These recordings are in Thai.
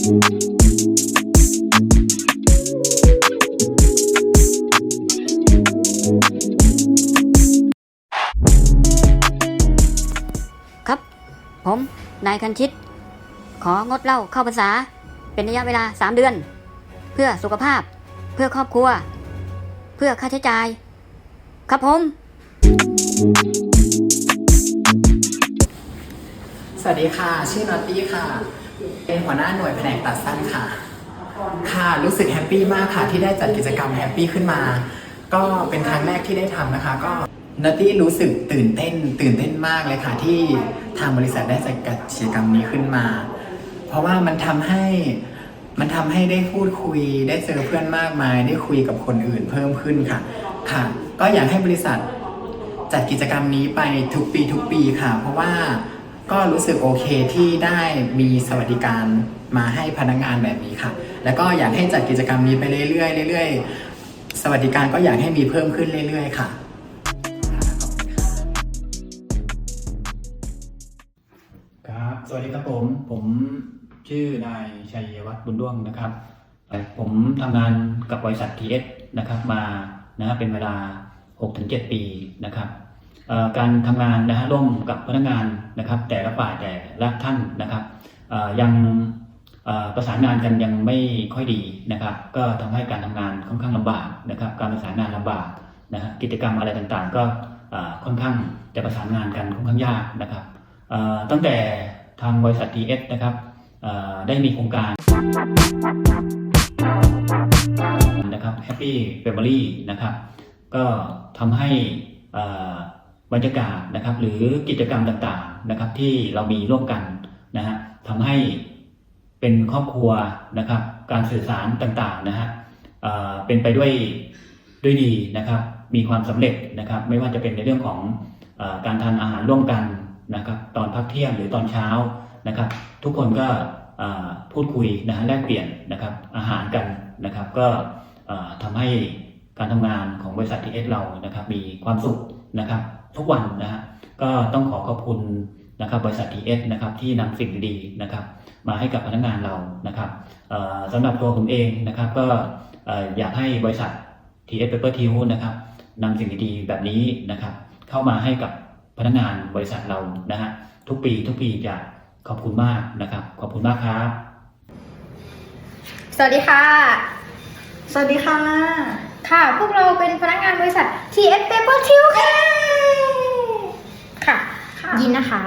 ครับ ผม นายคันชิต ของดเหล้าเข้าพรรษา เป็นระยะเวลา 3 เดือน เพื่อสุขภาพ เพื่อครอบครัว เพื่อค่าใช้จ่าย ครับผม สวัสดีค่ะ ชื่อนอตตี้ค่ะ เป็นหัวหน้าหน่วยแผนกตัดสั้นค่ะ ค่ะรู้สึกแฮปปี้มากค่ะที่ได้จัดกิจกรรมแฮปปี้ขึ้นมา ก็เป็นครั้งแรกที่ได้ทำนะคะ ก็นอตตี้รู้สึกตื่นเต้น ตื่นเต้นมากเลยค่ะ ที่ทางบริษัทได้จัดกิจกรรมนี้ขึ้นมา เพราะว่ามันทำให้มันทำให้ได้พูดคุย ได้เจอเพื่อนมากมาย ได้คุยกับคนอื่นเพิ่มขึ้นค่ะ ค่ะ ก็อยากให้บริษัทจัดกิจกรรมนี้ไปทุกปีทุกปีค่ะ เพราะว่า ก็รู้สึกโอเคที่ได้มีสวัสดิการมาให้พนักงานแบบนี้ค่ะ แล้วก็อยากให้จัดกิจกรรมนี้ไปเรื่อยๆเรื่อยๆ สวัสดิการก็อยากให้มีเพิ่มขึ้นเรื่อย ๆ ค่ะ ครับ สวัสดีครับผม ผมชื่อนายชัยวัฒน์บุญด้วงนะครับ ผมทำงานกับบริษัท TS นะครับมานะเป็นเวลา 6-7 ปีนะครับ การทำงานนะฮะร่วมกับพนักงานนะครับ แต่ละฝ่ายแต่ละท่านนะครับยังประสานงานกันยังไม่ค่อยดีนะครับ ก็ทำให้การทำงานค่อนข้างลำบากนะครับ การประสานงานลำบากนะฮะกิจกรรมอะไรต่างๆ ก็ค่อนข้างจะประสานงานกันค่อนข้างยากนะครับตั้งแต่ทางบริษัท TS นะครับได้มีโครงการนะครับ Happy Family นะครับ ก็ทำให้อ่อ บรรยากาศนะครับ หรือกิจกรรมต่างๆนะครับ ที่เรามีร่วมกันนะฮะทำให้เป็นครอบครัวนะครับ การสื่อสารต่างๆนะฮะเเป็นไปด้วยด้วยดีนะครับ มีความสำเร็จนะครับ ไม่ว่าจะเป็นในเรื่องของอการทานอาหารร่วมกันนะครับ ตอนพักเที่ยงหรือตอนเช้านะครับ ทุกคนก็พูดคุยนะฮะแลกเปลี่ยนนะครับ อาหารกันนะครับ ก็เอ่อทำให้การทำงานของบริษัททีเอสเรานะครับ มีความสุขนะครับ ทุกวันนะฮะก็ต้องขอขอบคุณนะครับบริษัททีเอสนะครับที่นำสิ่งดีๆนะครับ มาให้กับพนักงานเรานะครับเอ่อสำหรับตัวผมเองนะครับ ก็เอ่ออยากให้บริษัท TS Paper t i l นะครับนำสิ่งดีๆแบบนี้นะครับ เข้ามาให้กับพนักงานบริษัทเรานะฮะทุกปีทุกปีจะขอบคุณมากนะครับ ขอบคุณมากครับ สวัสดีค่ะ สวัสดีค่ะ ค่ะ พวกเราเป็นพนักงานบริษัท TS Paper t i l ค่ะค่ะ ค่ะ ยินนะคะ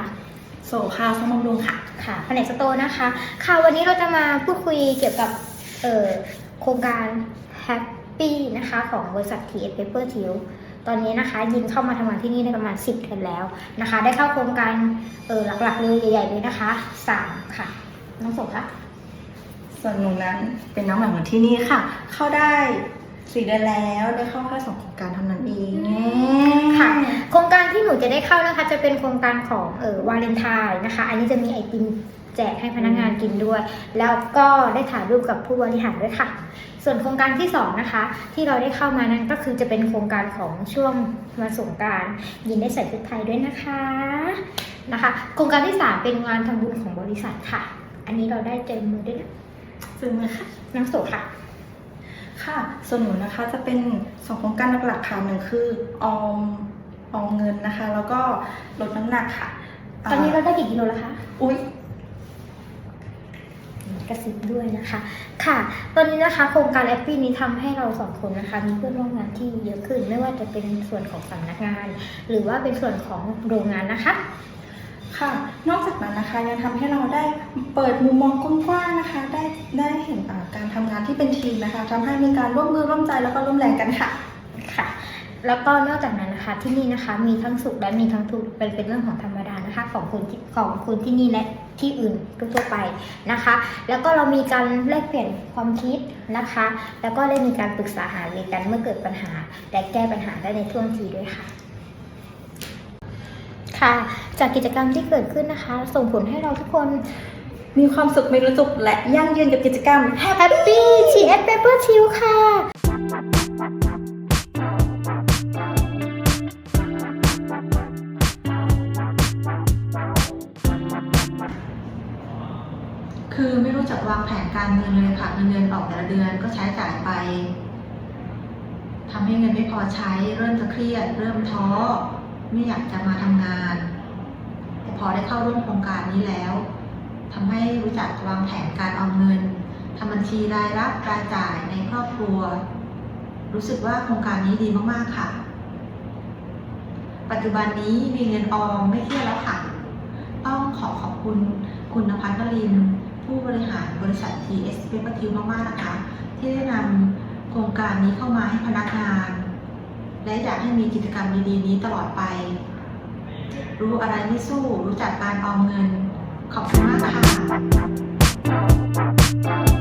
โสค่ะสมบำรุงค่ะ ค่ะแผนกสโตร์นะคะ ค่ะวันนี้เราจะมาพูดคุยเกี่ยวกับเอ่อโครงการ Happy นะคะของบริษัท TS Paper t i l ตอนนี้นะคะยินเข้ามาทำงานที่นี่ได้ประมาณ 10 เดือนแล้วนะคะ ได้เข้าโครงการเออหลักๆเลยใหญ่ๆเลยนะคะ3ค่ะน้องสงคะส่วนหนูนั้นเป็นน้องใหม่ของที่นี่ค่ะ เข้าได้สี่เดือนแล้วได้เข้าแค่สองโครงการเท่านั้นเอง ค่ะ โครงการที่หนูจะได้เข้านะคะจะเป็นโครงการของเออวาเลนไทน์นะคะ อันนี้จะมีไอติมแจกให้พนักงานกินด้วย แล้วก็ได้ถ่ายรูปกับผู้บริหารด้วยค่ะ ส่วนโครงการที่สองนะคะ ที่เราได้เข้ามานั้นก็คือจะเป็นโครงการของช่วงวันสงกรารยินได้ใส่ชุดไทยด้วยนะคะนะคะ โครงการที่สามเป็นงานทำบุญของบริษัทค่ะ อันนี้เราได้เจอมือด้วยนะซึ่งเลยค่ะน้ำโสค่ะค่ะ ส่วนหนูนะคะจะเป็นสองโครงการหลักๆค่ะหนึ่งคือออม ออมเงินนะคะ แล้วก็ลดน้ำหนักค่ะตอนนี้เราได้กี่กิโลแล้วคะ อุ๊ยกระซิบด้วยนะคะ ค่ะ ตอนนี้นะคะโครงการแอปปี้นี้ทำให้เราสองคนนะคะมีเพื่อนร่วมงานที่เยอะขึ้น ไม่ว่าจะเป็นส่วนของสำนักงาน หรือว่าเป็นส่วนของโรงงานนะคะ ค่ะ นอกจากนั้นนะคะยังทำให้เราได้เปิดมุมมองกว้างๆนะคะ ได้ได้เห็นอ่าการทำงานที่เป็นทีมนะคะทำให้มีการร่วมมือร่วมใจแล้วก็ร่วมแรงกันค่ะ ค่ะ แล้วก็นอกจากนั้นนะคะที่นี่นะคะ มีทั้งสุขและมีทั้งทุกข์เป็นเป็นเรื่องของธรรมดานะคะ ของคุณที่ของคุณที่นี่และที่อื่นทั่วไปนะคะ แล้วก็เรามีการแลกเปลี่ยนความคิดนะคะ แล้วก็ได้มีการปรึกษาหารือกันเมื่อเกิดปัญหาและแก้ปัญหาได้ในท่วงทีด้วยค่ะค่ะจากกิจกรรมที่เกิดขึ้นนะคะ ส่งผลให้เราทุกคนมีความสุขไม่รู้จุกและยั่งยืนกับกิจกรรม Happy TS Paper Chill ค่ะ คือไม่รู้จักวางแผนการเงินเลยค่ะเงินเดือนออกแต่ละเดือนก็ใช้จ่ายไปทำให้เงินไม่พอใช้เริ่มจะเครียด เริ่มท้อไม่อยากจะมาทำงาน แต่พอได้เข้าร่วมโครงการนี้แล้วทำให้รู้จักวางแผนการออมเงินทำบัญชีรายรับรายจ่ายในครอบครัว รู้สึกว่าโครงการนี้ดีมากๆค่ะ ปัจจุบันนี้มีเงินออมไม่เครียดแล้วค่ะ ต้องขอขอบคุณคุณนภัสนรินทร์ ผู้บริหารบริษัท TS Paper Q มากๆนะคะ ที่ได้นำโครงการนี้เข้ามาให้พนักงาน และอยากให้มีกิจกรรมดีๆนี้ตลอดไป รู้อะไรไม่สู้รู้จักการออมเงิน ขอบคุณมากค่ะ